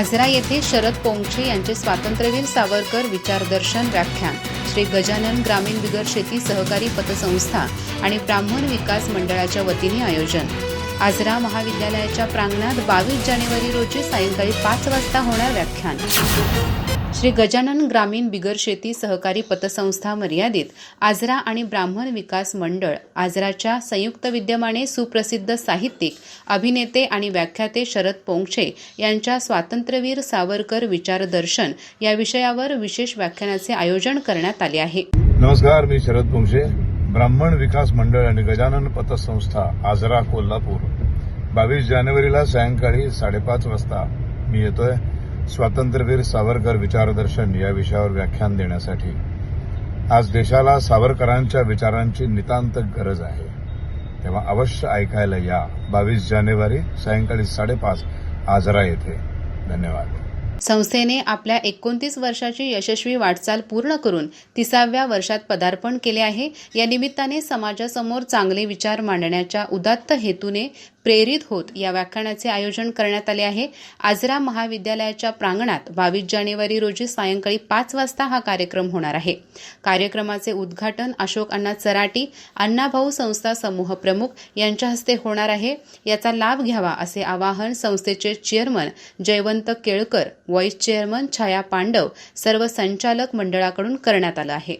आजरा येथे शरद पोंगचे यांचे स्वातंत्र्यवीर सावरकर विचारदर्शन व्याख्यान श्री गजानन ग्रामीण बिगर शेती सहकारी पतसंस्था आणि ब्राह्मण विकास मंडळाच्या वतीने आयोजन. आजरा महाविद्यालयाच्या प्रांगणात बावीस जानेवारी रोजी सायंकाळी पाच वाजता होणार व्याख्यान. श्री गजानन ग्रामीण बिगर शेती सहकारी पतसंस्था मर्यादित आजरा आणि ब्राह्मण विकास मंडळ आजराच्या संयुक्त विद्यमाने सुप्रसिद्ध साहित्यिक अभिनेते आणि व्याख्याते शरद पोंक्षे यांच्या स्वातंत्र्यवीर सावरकर विचारदर्शन या विषयावर विशेष व्याख्यानाचे आयोजन करण्यात आले आहे. नमस्कार मी शरद पोंक्षे ब्राह्मण विकास मंडळ आणि गजानन पतसंस्था आजरा कोल्हापूर. बावीस जानेवारीला सायंकाळी साडेपाच वाजता मी येतोय. स्वातंत्र्यवीर सावरकर विचारदर्शन या विषयावर व्याख्यान देण्यासाठी. आज देशाला सावरकरांच्या विचारांची नितांत गरज आहे. तेव्हा अवश्य ऐकायला या. बावीस जानेवारी सायंकाळी साडेपाच आजरा येथे. धन्यवाद. संस्थेने आपल्या एकोणतीस वर्षाची यशस्वी वाटचाल पूर्ण करून तिसाव्या वर्षात पदार्पण केले आहे. या निमित्ताने समाजासमोर चांगले विचार मांडण्याच्या उदात्त हेतूने प्रेरित होत या व्याख्यानाचे आयोजन करण्यात आले आहे. आजरा महाविद्यालयाच्या प्रांगणात बावीस जानेवारी रोजी सायंकाळी पाच वाजता हा कार्यक्रम होणार आहे. कार्यक्रमाचे उद्घाटन अशोक अण्णा चराटी अण्णाभाऊ संस्था समूह प्रमुख यांच्या हस्ते होणार आहे. याचा लाभ घ्यावा असे आवाहन संस्थेचे chairman Jaywant Kelkar vice chairman Chhaya Pandav सर्व संचालक मंडळाकडून करण्यात आलं आहे.